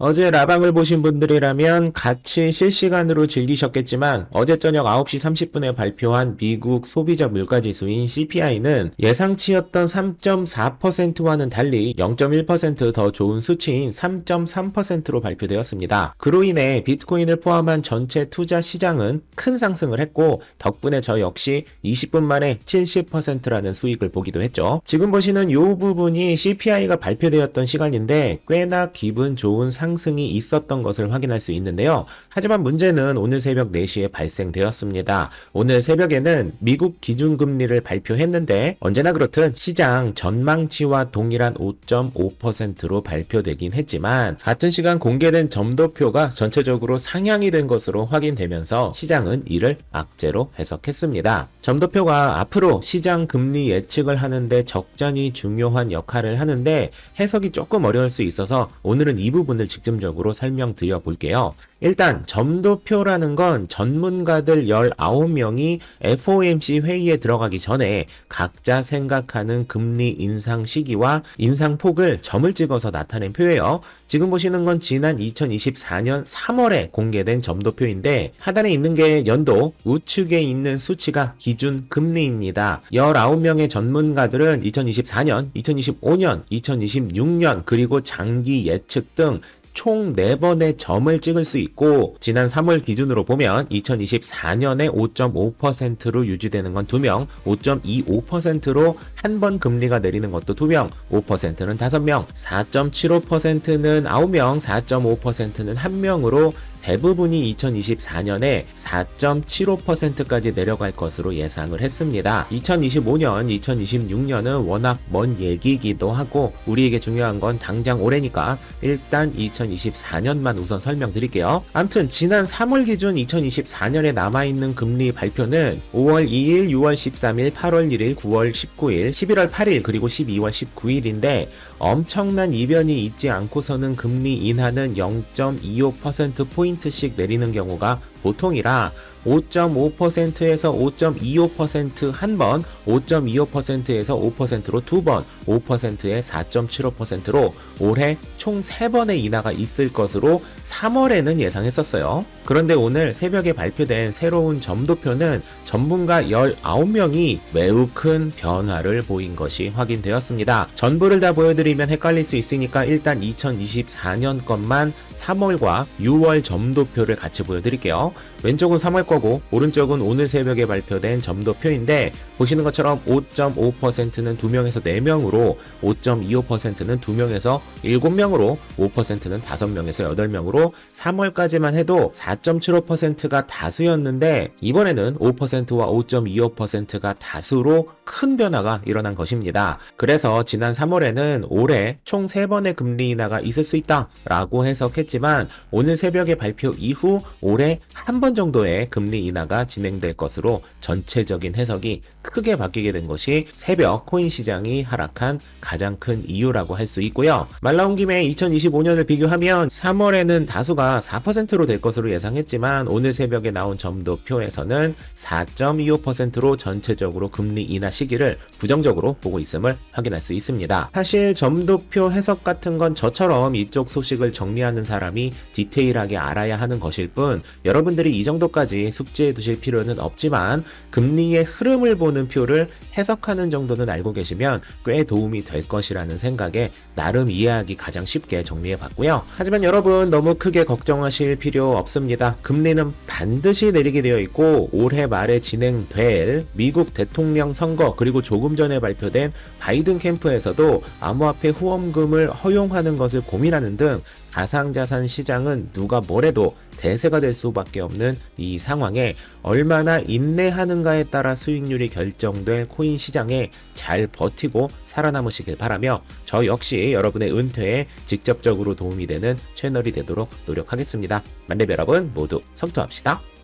어제 라방을 보신 분들이라면 같이 실시간으로 즐기셨겠지만 어제 저녁 9시 30분에 발표한 미국 소비자 물가지수인 CPI는 예상치였던 3.4%와는 달리 0.1%더 좋은 수치인 3.3%로 발표되었습니다. 그로 인해 비트코인을 포함한 전체 투자 시장은 큰 상승을 했고 덕분에 저 역시 20분 만에 70%라는 수익을 보기도 했죠. 지금 보시는 이 부분이 CPI가 발표되었던 시간인데 꽤나 기분 좋은 상승 이 있었던 것을 확인할 수 있는데요. 하지만 문제는 오늘 새벽 4시에 발생되었습니다. 오늘 새벽에는 미국 기준금리를 발표했는데 언제나 그렇듯 시장 전망치와 동일한 5.5%로 발표되긴 했지만 같은 시간 공개된 점도표가 전체적으로 상향이 된 것으로 확인되면서 시장은 이를 악재로 해석했습니다. 점도표가 앞으로 시장 금리 예측을 하는데 적잖이 중요한 역할을 하는데 해석이 조금 어려울 수 있어서 오늘은 이 부분을 직접적으로 설명드려 볼게요. 일단 점도표라는 건 전문가들 19명이 FOMC 회의에 들어가기 전에 각자 생각하는 금리 인상 시기와 인상 폭을 점을 찍어서 나타낸 표예요. 지금 보시는 건 지난 2024년 3월에 공개된 점도표인데 하단에 있는 게 연도, 우측에 있는 수치가 기준 금리입니다. 19명의 전문가들은 2024년, 2025년, 2026년 그리고 장기 예측 등 총 4번의 점을 찍을 수 있고 지난 3월 기준으로 보면 2024년에 5.5%로 유지되는 건 2명, 5.25%로 한 번 금리가 내리는 것도 2명, 5%는 5명, 4.75%는 9명, 4.5%는 1명으로 대부분이 2024년에 4.75%까지 내려갈 것으로 예상을 했습니다. 2025년, 2026년은 워낙 먼 얘기이기도 하고 우리에게 중요한 건 당장 올해니까 일단 2024년만 우선 설명드릴게요. 암튼 지난 3월 기준 2024년에 남아있는 금리 발표는 5월 2일, 6월 13일, 8월 1일, 9월 19일, 11월 8일 그리고 12월 19일인데 엄청난 이변이 있지 않고서는 금리 인하는 0.25% 포인트 씩 내리는 경우가 보통이라 5.5%에서 5.25%한 번, 5.25%에서 5%로 두 번, 5%에 4.75%로 올해 총 3번의 인하가 있을 것으로 3월에는 예상했었어요. 그런데 오늘 새벽에 발표된 새로운 점도표는 전문가 19명이 매우 큰 변화를 보인 것이 확인되었습니다. 전부를 다 보여드리면 헷갈릴 수 있으니까 일단 2024년 것만 3월과 6월 점도표를 같이 보여드릴게요. 왼쪽은 3월 거고 오른쪽은 오늘 새벽에 발표된 점도표인데 보시는 것처럼 5.5%는 2명에서 4명으로 5.25%는 2명에서 7명으로 5%는 5명에서 8명으로 3월까지만 해도 4.75%가 다수였는데 이번에는 5%와 5.25%가 다수로 큰 변화가 일어난 것입니다. 그래서 지난 3월에는 올해 총 3번의 금리 인하가 있을 수 있다 라고 해석했지만 오늘 새벽에 발표 이후 올해 한 번 정도의 금리 인하가 진행될 것으로 전체적인 해석이 크게 바뀌게 된 것이 새벽 코인 시장이 하락한 가장 큰 이유라고 할 수 있고요. 말 나온 김에 2025년을 비교하면 3월에는 다수가 4%로 될 것으로 예상했지만 오늘 새벽에 나온 점도표에서는 4.25%로 전체적으로 금리 인하 시기를 부정적으로 보고 있음을 확인할 수 있습니다. 사실 점도표 해석 같은 건 저처럼 이쪽 소식을 정리하는 사람이 디테일하게 알아야 하는 것일 뿐 여러분들이 이 정도까지 숙지해 두실 필요는 없지만 금리의 흐름을 보는 표를 해석하는 정도는 알고 계시면 꽤 도움이 될 것이라는 생각에 나름 이해하기 가장 쉽게 정리해 봤고요. 하지만 여러분 너무 크게 걱정하실 필요 없습니다. 금리는 반드시 내리게 되어 있고 올해 말에 진행될 미국 대통령 선거 그리고 조금 전에 발표된 바이든 캠프에서도 암호화폐 후원금을 허용하는 것을 고민하는 등 가상자산 시장은 누가 뭐래도 대세가 될 수밖에 없는 이 상황에 얼마나 인내하는가에 따라 수익률이 결정될 코인 시장에 잘 버티고 살아남으시길 바라며 저 역시 여러분의 은퇴에 직접적으로 도움이 되는 채널이 되도록 노력하겠습니다. 만렙 여러분 모두 성투합시다.